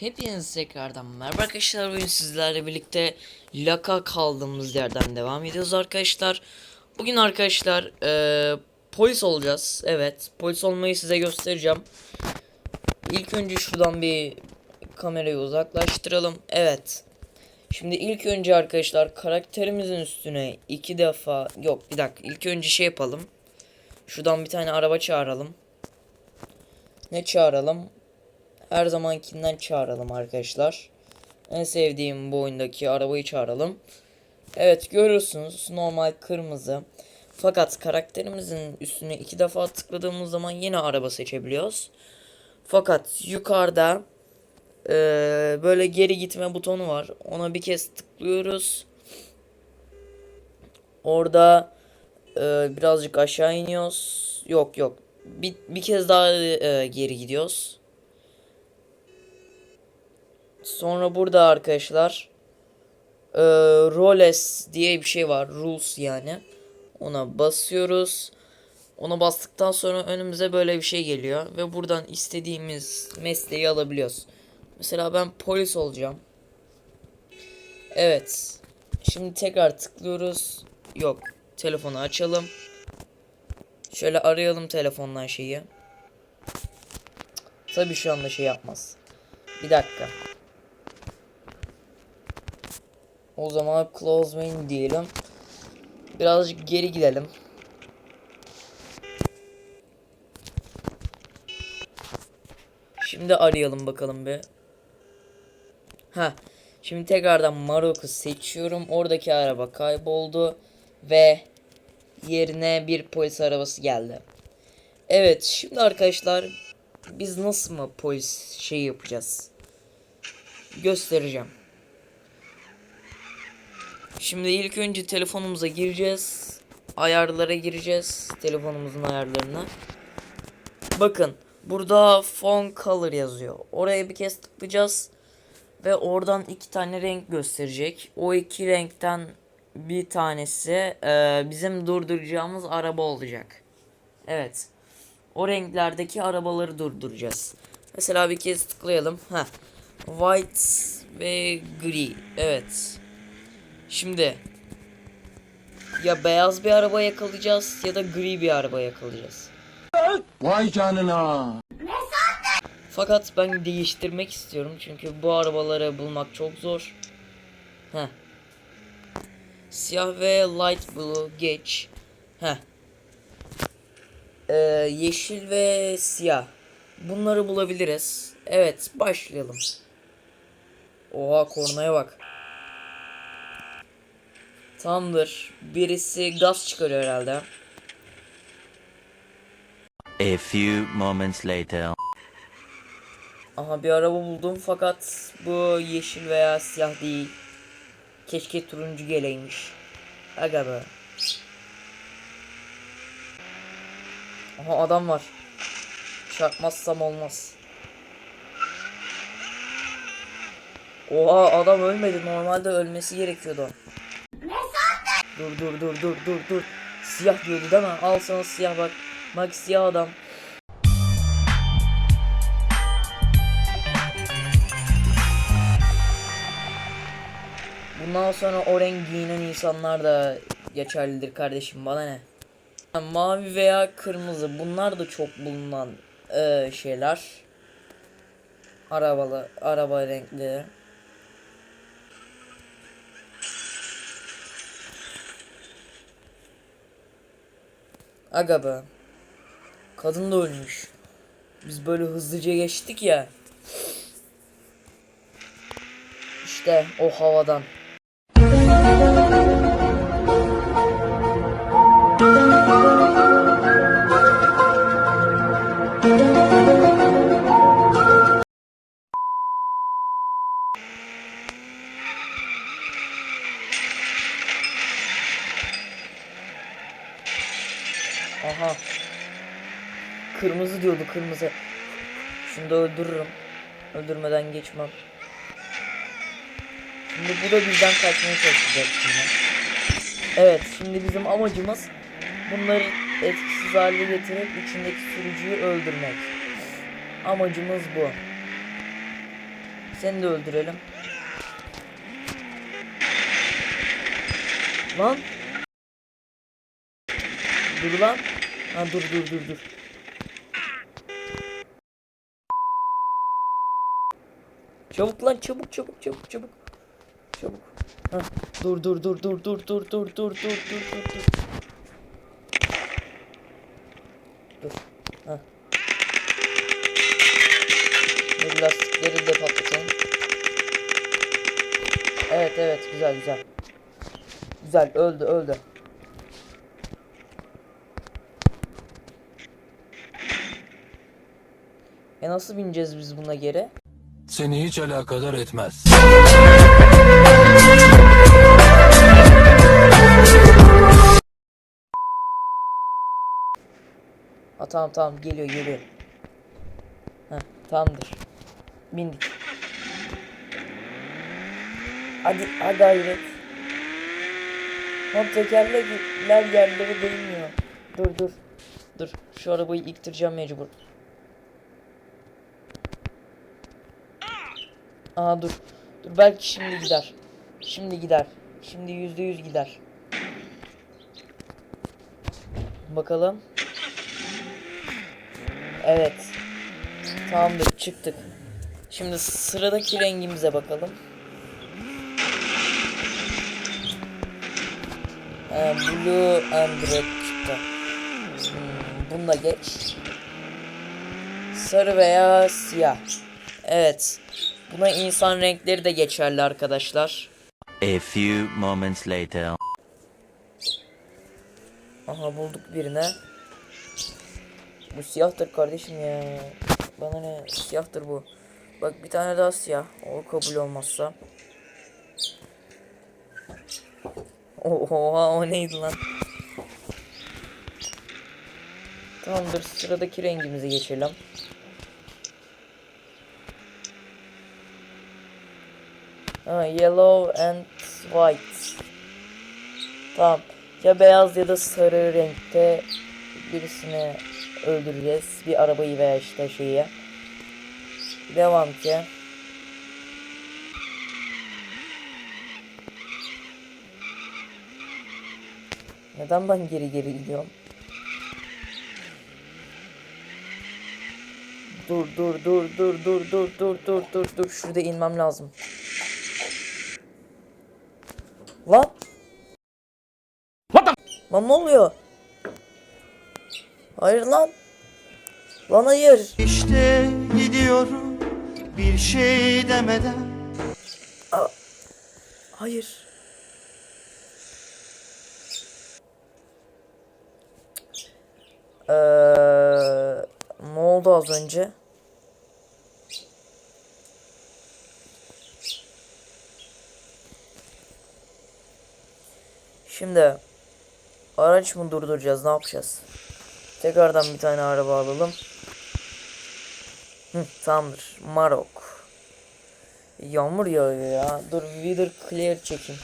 Hepiniz tekrardan merhaba arkadaşlar bugün sizlerle birlikte laka kaldığımız yerden devam ediyoruz arkadaşlar. Bugün arkadaşlar eee, polis olacağız. Evet polis olmayı size göstereceğim. İlk önce şuradan bir kamerayı uzaklaştıralım. Evet. Şimdi ilk önce arkadaşlar karakterimizin üstüne iki defa yok bir dakika ilk önce şey yapalım. Şuradan bir tane araba çağıralım. Ne çağıralım? Her zamankinden çağıralım arkadaşlar. En sevdiğim bu oyundaki arabayı çağıralım. Evet görüyorsunuz normal kırmızı. Fakat karakterimizin üstüne iki defa tıkladığımız zaman yine araba seçebiliyoruz. Fakat yukarıda eee, böyle geri gitme butonu var. Ona bir kez tıklıyoruz. Orada eee, birazcık aşağı iniyoruz. Yok yok. Bir, bir kez daha eee, geri gidiyoruz. Sonra burada arkadaşlar eee Roles diye bir şey var. Rules yani. Ona basıyoruz. Ona bastıktan sonra önümüze böyle bir şey geliyor. Ve buradan istediğimiz mesleği alabiliyoruz. Mesela ben polis olacağım. Evet. Şimdi tekrar tıklıyoruz. Yok. Telefonu açalım. Şöyle arayalım telefondan şeyi. Tabii şu anda şey yapmaz. Bir dakika. O zaman close main diyelim. Birazcık geri gidelim. Şimdi arayalım bakalım bir. Ha. Şimdi tekrardan Marok'u seçiyorum. Oradaki araba kayboldu ve yerine bir polis arabası geldi. Evet, şimdi arkadaşlar biz nasıl mı polis şey yapacağız? Göstereceğim. Şimdi ilk önce telefonumuza gireceğiz. Ayarlara gireceğiz. Telefonumuzun ayarlarına. Bakın burada phone color yazıyor. Oraya bir kez tıklayacağız. Ve oradan iki tane renk gösterecek. O iki renkten bir tanesi e, bizim durduracağımız araba olacak. Evet. O renklerdeki arabaları durduracağız. Mesela bir kez tıklayalım. Heh. White ve gri. Evet. Şimdi ya beyaz bir araba yakalayacağız ya da gri bir araba yakalayacağız. Vay canına. Fakat ben değiştirmek istiyorum çünkü bu arabaları bulmak çok zor. Heh. Siyah ve light blue geç. Heh. Ee, yeşil ve siyah. Bunları bulabiliriz. Evet başlayalım. Oha kornaya bak. Tamamdır. Birisi gaz çıkarıyor herhalde. A few moments later. Aha bir araba buldum fakat bu yeşil veya siyah değil. Keşke turuncu geleymiş. Aga be. Aha adam var. Çarpmazsam olmaz. Oha adam ölmedi. Normalde ölmesi gerekiyordu. Dur dur dur dur dur dur. Siyah diyordu değil mi? Al sana siyah bak. Bak siyah adam. Bundan sonra o renk giyinen insanlar da geçerlidir kardeşim bana ne? Mavi veya kırmızı bunlar da çok bulunan eee, şeyler. Arabalı, araba renkleri. Aga be. Kadın da ölmüş. Biz böyle hızlıca geçtik ya. İşte o havadan. Aha. Kırmızı diyordu kırmızı. Şunu da öldürürüm. Öldürmeden geçmem. Şimdi bu da bizden kaçmaya çalışacak şimdi. Evet şimdi bizim amacımız bunları etkisiz hale getirip içindeki sürücüyü öldürmek. Amacımız bu. Seni de öldürelim. Lan. Dur lan. Ha dur dur dur dur. Çabuk lan çabuk çabuk çabuk çabuk. Çabuk. Ha dur dur dur dur dur dur dur dur dur dur dur dur. Dur. Ha. Dur lastikleri de patlatalım. Evet evet güzel güzel. Güzel öldü öldü. E nasıl bineceğiz biz buna geri? Seni hiç alakadar etmez. Ha tamam tamam geliyor geliyor. Ha tamamdır. Bindik. Hadi hadi hayret. Lan tekerlekler yerlere değmiyor. Dur dur. Dur şu arabayı iktireceğim mecbur. Aha dur. Dur belki şimdi gider. Şimdi gider. Şimdi yüzde yüz gider. Bakalım. Evet. Tamamdır çıktık. Şimdi sıradaki rengimize bakalım. Ee, blue and red çıktı. Hmm, bununla geç. Sarı veya siyah. Evet. Buna insan renkleri de geçerli arkadaşlar. A few moments later. Aha bulduk birine. Bu siyahtır kardeşim ya. Bana ne siyahtır bu. Bak bir tane daha siyah. O kabul olmazsa. Oha o neydi lan? Tamamdır sıradaki rengimize geçelim. Ha, yellow and white. Tamam. Ya beyaz ya da sarı renkte birisini öldüreceğiz. Bir arabayı veya işte şeyi. Devam ki. Neden ben geri geri gidiyorum? Dur dur dur dur dur dur dur dur dur dur şurada inmem lazım. Lan Lan ne oluyor? Hayır lan. Lan hayır. İşte gidiyorum bir şey demeden Hayır. Eee ne oldu az önce? Şimdi araç mı durduracağız? Ne yapacağız? Tekrardan bir tane araba alalım. Hı, tamamdır. Marok. Yağmur yağıyor ya. Dur Wither Clear çekeyim.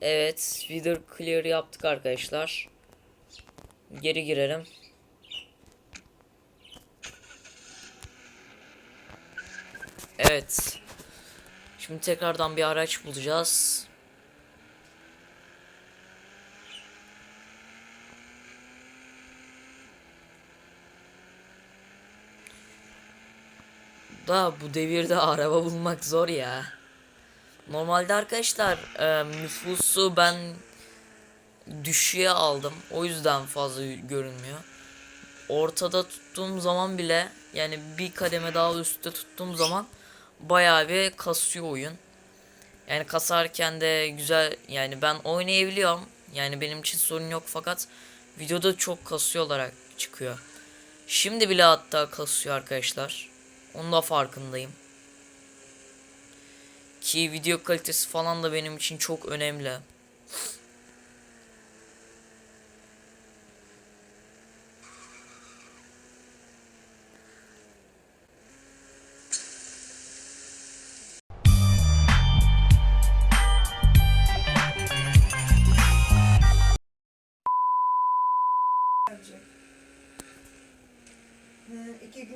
Evet, Wither Clear yaptık arkadaşlar. Geri girelim. Evet. Şimdi tekrardan bir araç bulacağız. Da bu devirde araba bulmak zor ya. Normalde arkadaşlar e, nüfusu ben düşüğe aldım. O yüzden fazla görünmüyor. Ortada tuttuğum zaman bile yani bir kademe daha üstte tuttuğum zaman bayağı bir kasıyor oyun. Yani kasarken de güzel yani ben oynayabiliyorum. Yani benim için sorun yok fakat videoda çok kasıyor olarak çıkıyor. Şimdi bile hatta kasıyor arkadaşlar. Onun da farkındayım. Ki video kalitesi falan da benim için çok önemli.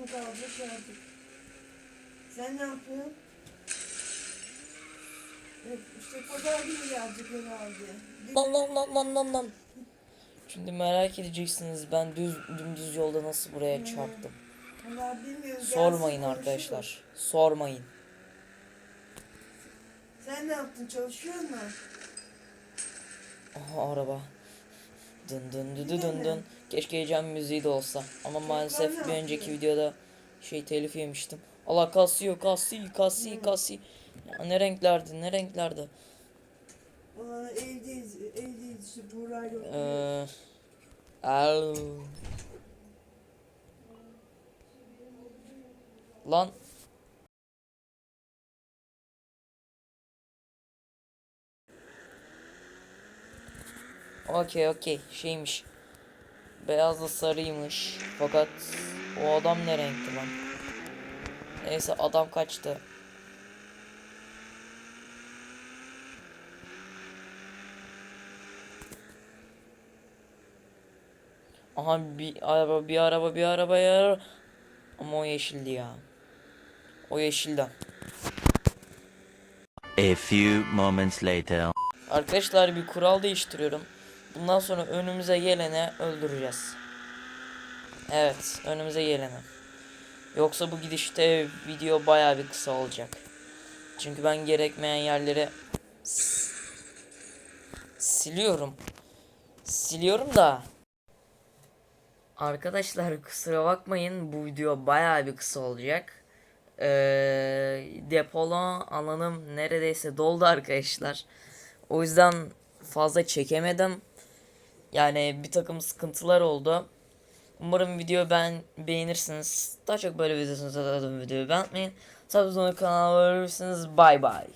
Gün kalacak geldik. Sen ne yapıyorsun? Evet, işte pazar günü gelecek herhalde. Lan lan lan lan lan lan. Şimdi merak edeceksiniz ben düz dümdüz yolda nasıl buraya çarptım. Vallahi bilmiyorum. Sormayın arkadaşlar. Sormayın. Sen ne yaptın? Çalışıyor musun? Aha araba. Dın dın dın dın dın. Keşke heyecan müziği de olsa. Ama maalesef bir önceki videoda şey telif yemiştim. Allah kasıyor kasıyor kasıyor kasıyor. Ya ne renklerdi ne renklerdi. Valla evdeyiz, evdeyiz işte Buğra'yla. Ee, al. Lan. Okey okey şeymiş. Beyazla sarıymış. Fakat o adam ne renkti lan? Neyse adam kaçtı. Aha bir araba bir araba bir araba ya. Ama o yeşildi ya. O yeşilden. A few moments later. Arkadaşlar bir kural değiştiriyorum. Bundan sonra önümüze gelene öldüreceğiz. Evet, önümüze gelene. Yoksa bu gidişte video baya bir kısa olacak. Çünkü ben gerekmeyen yerleri s- siliyorum. Siliyorum da. Arkadaşlar kusura bakmayın bu video baya bir kısa olacak. Ee, depolu alanım neredeyse doldu arkadaşlar. O yüzden fazla çekemedim. Yani bir takım sıkıntılar oldu. Umarım video ben beğenirsiniz. Daha çok böyle videosunuz videoyu beğenmeyin. Sabzonu kanala abone olursanız bay bay.